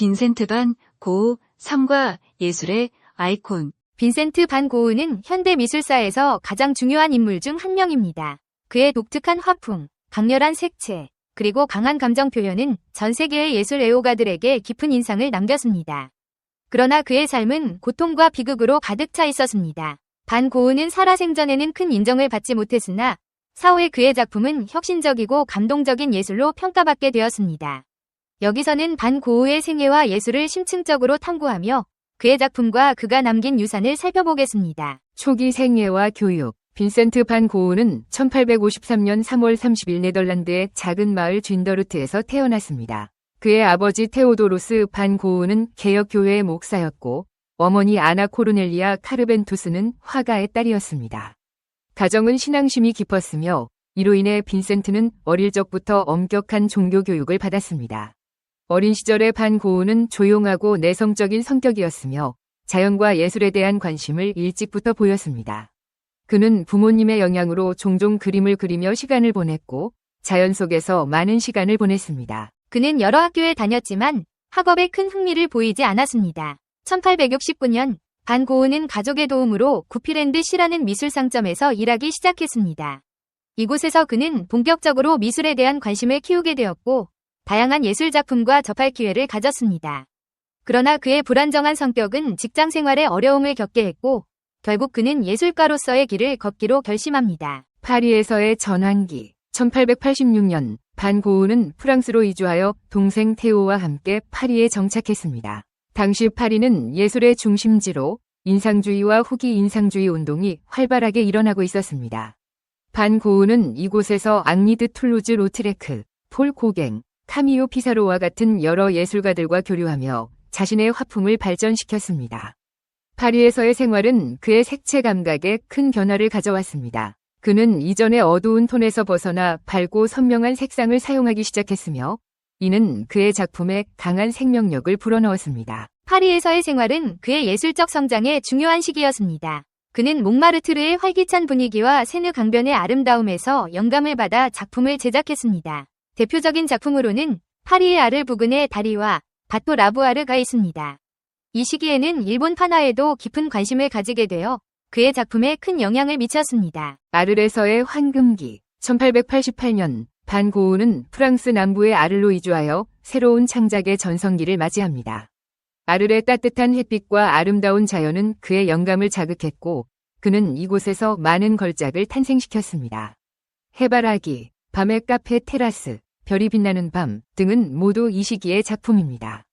빈센트 반 고우 삶과 예술의 아이콘. 빈센트 반 고흐는 현대 미술사에서 가장 중요한 인물 중 한 명입니다. 그의 독특한 화풍, 강렬한 색채, 그리고 강한 감정 표현은 전 세계의 예술 애호가들에게 깊은 인상을 남겼습니다. 그러나 그의 삶은 고통과 비극으로 가득 차 있었습니다. 반 고흐는 살아생전에는 큰 인정을 받지 못했으나 사후에 그의 작품은 혁신적이고 감동적인 예술로 평가받게 되었습니다. 여기서는 반 고흐의 생애와 예술을 심층적으로 탐구하며 그의 작품과 그가 남긴 유산을 살펴보겠습니다. 초기 생애와 교육 빈센트 반 고우는 1853년 3월 30일 네덜란드의 작은 마을 쥔더루트에서 태어났습니다. 그의 아버지 테오도로스 반 고우는 개혁교회의 목사였고 어머니 아나 코르넬리아 카르벤투스는 화가의 딸이었습니다. 가정은 신앙심이 깊었으며 이로 인해 빈센트는 어릴 적부터 엄격한 종교 교육을 받았습니다. 어린 시절의 반 고우는 조용하고 내성적인 성격이었으며 자연과 예술에 대한 관심을 일찍부터 보였습니다. 그는 부모님의 영향으로 종종 그림을 그리며 시간을 보냈고 자연 속에서 많은 시간을 보냈습니다. 그는 여러 학교에 다녔지만 학업에 큰 흥미를 보이지 않았습니다. 1869년 반 고흐는 가족의 도움으로 구피랜드 시라는 미술 상점에서 일하기 시작했습니다. 이곳에서 그는 본격적으로 미술에 대한 관심을 키우게 되었고 다양한 예술 작품과 접할 기회를 가졌습니다. 그러나 그의 불안정한 성격은 직장 생활에 어려움을 겪게 했고 결국 그는 예술가로서의 길을 걷기로 결심합니다. 파리에서의 전환기 1886년 반 고우는 프랑스로 이주하여 동생 테오와 함께 파리에 정착했습니다. 당시 파리는 예술의 중심지로 인상주의와 후기 인상주의 운동이 활발하게 일어나고 있었습니다. 반 고우는 이곳에서 앙리드 툴루즈 로트레크, 폴 고갱, 카미오 피사로와 같은 여러 예술가들과 교류하며 자신의 화풍을 발전시켰습니다. 파리에서의 생활은 그의 색채 감각에 큰 변화를 가져왔습니다. 그는 이전의 어두운 톤에서 벗어나 밝고 선명한 색상을 사용하기 시작했으며 이는 그의 작품에 강한 생명력을 불어넣었습니다. 파리에서의 생활은 그의 예술적 성장의 중요한 시기였습니다. 그는 몽마르트르의 활기찬 분위기와 세느 강변의 아름다움에서 영감을 받아 작품을 제작했습니다. 대표적인 작품으로는 파리의 아를 부근의 다리와 바토 라부아르가 있습니다. 이 시기에는 일본 판화에도 깊은 관심을 가지게 되어 그의 작품에 큰 영향을 미쳤습니다. 아르레서의 황금기 1888년 반 고우는 프랑스 남부의 아르로 이주하여 새로운 창작의 전성기를 맞이합니다. 아르의 따뜻한 햇빛과 아름다운 자연은 그의 영감을 자극했고 그는 이곳에서 많은 걸작을 탄생시켰습니다. 해바라기, 밤의 카페 테라스, 별이 빛나는 밤 등은 모두 이 시기의 작품입니다.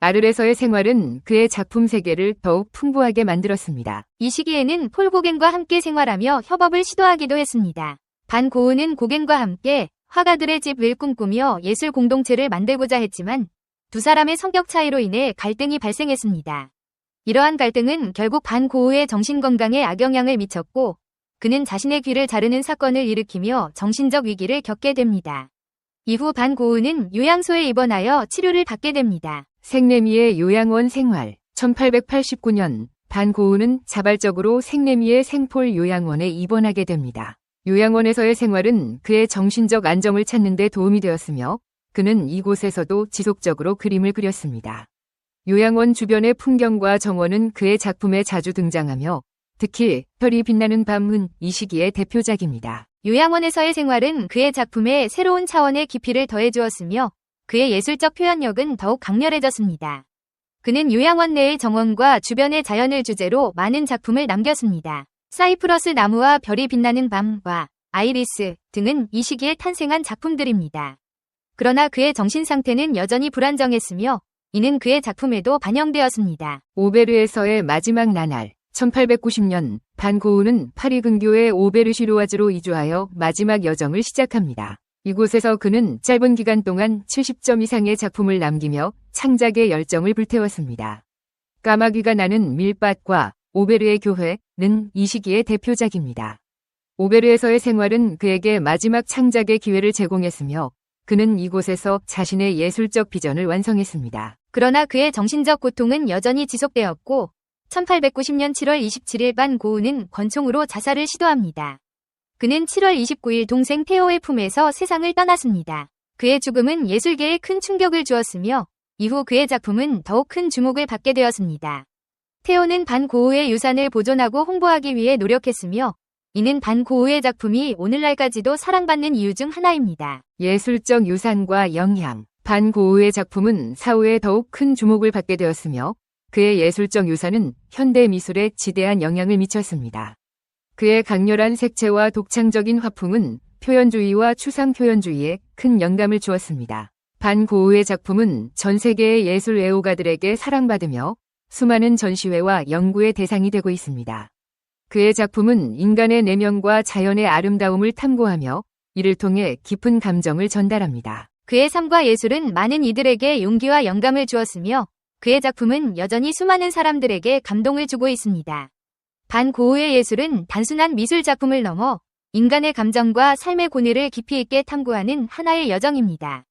아르에서의 생활은 그의 작품 세계를 더욱 풍부하게 만들었습니다. 이 시기에는 폴 고겐과 함께 생활하며 협업을 시도하기도 했습니다. 반 고흐는 고겐과 함께 화가들의 집을 꿈꾸며 예술 공동체를 만들고자 했지만 두 사람의 성격 차이로 인해 갈등이 발생했습니다. 이러한 갈등은 결국 반 고흐의 정신건강에 악영향을 미쳤고 그는 자신의 귀를 자르는 사건을 일으키며 정신적 위기를 겪게 됩니다. 이후 반 고흐는 요양소에 입원하여 치료를 받게 됩니다. 생레미의 요양원 생활 1889년 반 고우는 자발적으로 생레미의 생폴 요양원에 입원하게 됩니다. 요양원에서의 생활은 그의 정신적 안정을 찾는 데 도움이 되었으며 그는 이곳에서도 지속적으로 그림을 그렸습니다. 요양원 주변의 풍경과 정원은 그의 작품에 자주 등장하며 특히 별이 빛나는 밤은 이 시기의 대표작입니다. 요양원에서의 생활은 그의 작품에 새로운 차원의 깊이를 더해주었으며 그의 예술적 표현력은 더욱 강렬해졌습니다. 그는 요양원 내의 정원과 주변의 자연을 주제로 많은 작품을 남겼습니다. 사이프러스 나무와 별이 빛나는 밤과 아이리스 등은 이 시기에 탄생한 작품들입니다. 그러나 그의 정신 상태는 여전히 불안정했으며 이는 그의 작품에도 반영되었습니다. 오베르에서의 마지막 나날 1890년 반 고우는 파리 근교의 오베르시루아즈로 이주하여 마지막 여정을 시작합니다. 이곳에서 그는 짧은 기간 동안 70점 이상의 작품을 남기며 창작의 열정을 불태웠습니다. 까마귀가 나는 밀밭과 오베르의 교회는 이 시기의 대표작입니다. 오베르에서의 생활은 그에게 마지막 창작의 기회를 제공했으며 그는 이곳에서 자신의 예술적 비전을 완성했습니다. 그러나 그의 정신적 고통은 여전히 지속되었고 1890년 7월 27일 반 고우는 권총으로 자살을 시도합니다. 그는 7월 29일 동생 테오의 품에서 세상을 떠났습니다. 그의 죽음은 예술계에 큰 충격을 주었으며 이후 그의 작품은 더욱 큰 주목을 받게 되었습니다. 테오는 반 고흐의 유산을 보존하고 홍보하기 위해 노력했으며 이는 반 고흐의 작품이 오늘날까지도 사랑받는 이유 중 하나입니다. 예술적 유산과 영향. 반 고흐의 작품은 사후에 더욱 큰 주목을 받게 되었으며 그의 예술적 유산은 현대 미술에 지대한 영향을 미쳤습니다. 그의 강렬한 색채와 독창적인 화풍은 표현주의와 추상 표현주의에 큰 영감을 주었습니다. 반 고흐의 작품은 전 세계의 예술 애호가들에게 사랑받으며 수많은 전시회와 연구의 대상이 되고 있습니다. 그의 작품은 인간의 내면과 자연의 아름다움을 탐구하며 이를 통해 깊은 감정을 전달합니다. 그의 삶과 예술은 많은 이들에게 용기와 영감을 주었으며 그의 작품은 여전히 수많은 사람들에게 감동을 주고 있습니다. 반 고흐의 예술은 단순한 미술 작품을 넘어 인간의 감정과 삶의 고뇌를 깊이 있게 탐구하는 하나의 여정입니다.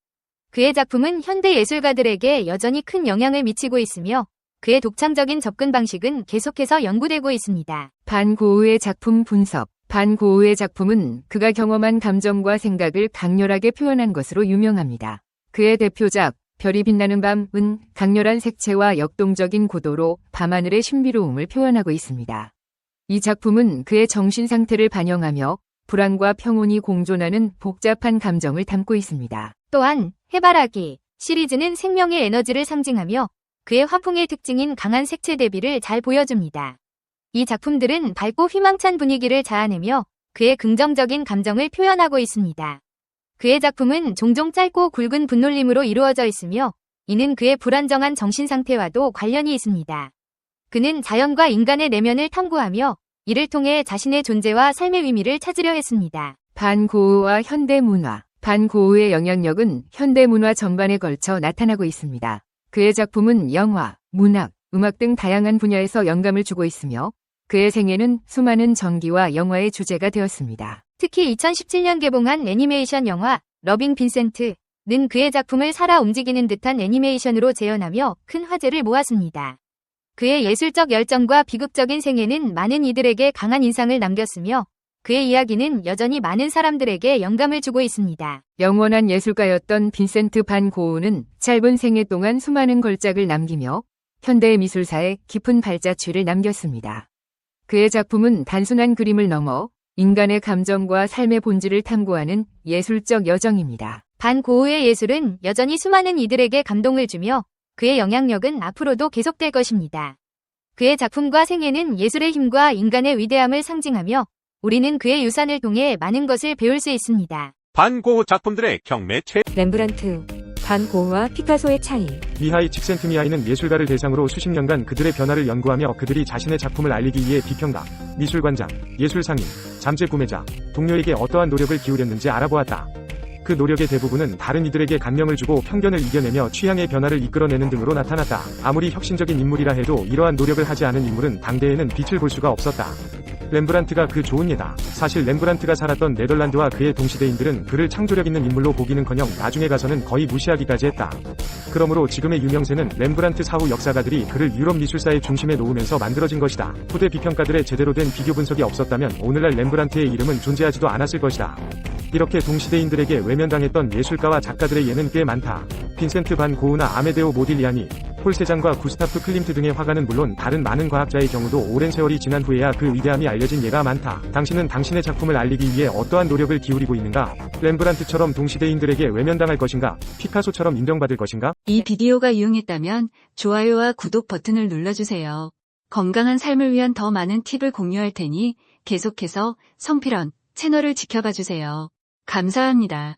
그의 작품은 현대 예술가들에게 여전히 큰 영향을 미치고 있으며 그의 독창적인 접근 방식은 계속해서 연구되고 있습니다. 반 고흐의 작품 분석. 반 고흐의 작품은 그가 경험한 감정과 생각을 강렬하게 표현한 것으로 유명합니다. 그의 대표작 별이 빛나는 밤은 강렬한 색채와 역동적인 고도로 밤하늘의 신비로움을 표현하고 있습니다. 이 작품은 그의 정신 상태를 반영하며 불안과 평온이 공존하는 복잡한 감정을 담고 있습니다. 또한 해바라기 시리즈는 생명의 에너지를 상징하며 그의 화풍의 특징인 강한 색채 대비를 잘 보여줍니다. 이 작품들은 밝고 희망찬 분위기를 자아내며 그의 긍정적인 감정을 표현하고 있습니다. 그의 작품은 종종 짧고 굵은 분놀림으로 이루어져 있으며 이는 그의 불안정한 정신 상태와도 관련이 있습니다. 그는 자연과 인간의 내면을 탐구하며 이를 통해 자신의 존재와 삶의 의미를 찾으려 했습니다. 반 고흐와 현대 문화. 반 고흐의 영향력은 현대 문화 전반에 걸쳐 나타나고 있습니다. 그의 작품은 영화, 문학, 음악 등 다양한 분야에서 영감을 주고 있으며 그의 생애는 수많은 전기와 영화의 주제가 되었습니다. 특히 2017년 개봉한 애니메이션 영화 러빙 빈센트는 그의 작품을 살아 움직이는 듯한 애니메이션으로 재현하며 큰 화제를 모았습니다. 그의 예술적 열정과 비극적인 생애는 많은 이들에게 강한 인상을 남겼으며 그의 이야기는 여전히 많은 사람들에게 영감을 주고 있습니다. 영원한 예술가였던 빈센트 반 고흐는 짧은 생애 동안 수많은 걸작을 남기며 현대 미술사에 깊은 발자취를 남겼습니다. 그의 작품은 단순한 그림을 넘어 인간의 감정과 삶의 본질을 탐구하는 예술적 여정입니다. 반 고흐의 예술은 여전히 수많은 이들에게 감동을 주며 그의 영향력은 앞으로도 계속될 것입니다. 그의 작품과 생애는 예술의 힘과 인간의 위대함을 상징하며 우리는 그의 유산을 통해 많은 것을 배울 수 있습니다. 반 고흐 작품들의 경매 최 렘브란트, 반 고흐와 피카소의 차이. 미하이 칙센트미하이는 예술가를 대상으로 수십 년간 그들의 변화를 연구하며 그들이 자신의 작품을 알리기 위해 비평가, 미술관장, 예술상인, 잠재 구매자, 동료에게 어떠한 노력을 기울였는지 알아보았다. 그 노력의 대부분은 다른 이들에게 감명을 주고 편견을 이겨내며 취향의 변화를 이끌어내는 등으로 나타났다. 아무리 혁신적인 인물이라 해도 이러한 노력을 하지 않은 인물은 당대에는 빛을 볼 수가 없었다. 렘브란트가 그 좋은 예다. 사실 렘브란트가 살았던 네덜란드와 그의 동시대인들은 그를 창조력 있는 인물로 보기는커녕 나중에 가서는 거의 무시하기까지 했다. 그러므로 지금의 유명세는 렘브란트 사후 역사가들이 그를 유럽 미술사의 중심에 놓으면서 만들어진 것이다. 후대 비평가들의 제대로 된 비교 분석이 없었다면 오늘날 렘브란트의 이름은 존재하지도 않았을 것이다. 이렇게 동시대인들에게 외면당했던 예술가와 작가들의 예는 꽤 많다. 빈센트 반 고흐나 아메데오 모딜리아니, 폴 세장과 구스타프 클림트 등의 화가는 물론 다른 많은 과학자의 경우도 오랜 세월이 지난 후에야 그 위대함이 알려진 예가 많다. 당신은 당신의 작품을 알리기 위해 어떠한 노력을 기울이고 있는가? 렘브란트처럼 동시대인들에게 외면당할 것인가? 피카소처럼 인정받을 것인가? 이 비디오가 유용했다면 좋아요와 구독 버튼을 눌러주세요. 건강한 삶을 위한 더 많은 팁을 공유할 테니 계속해서 성필원 채널을 지켜봐 주세요. 감사합니다.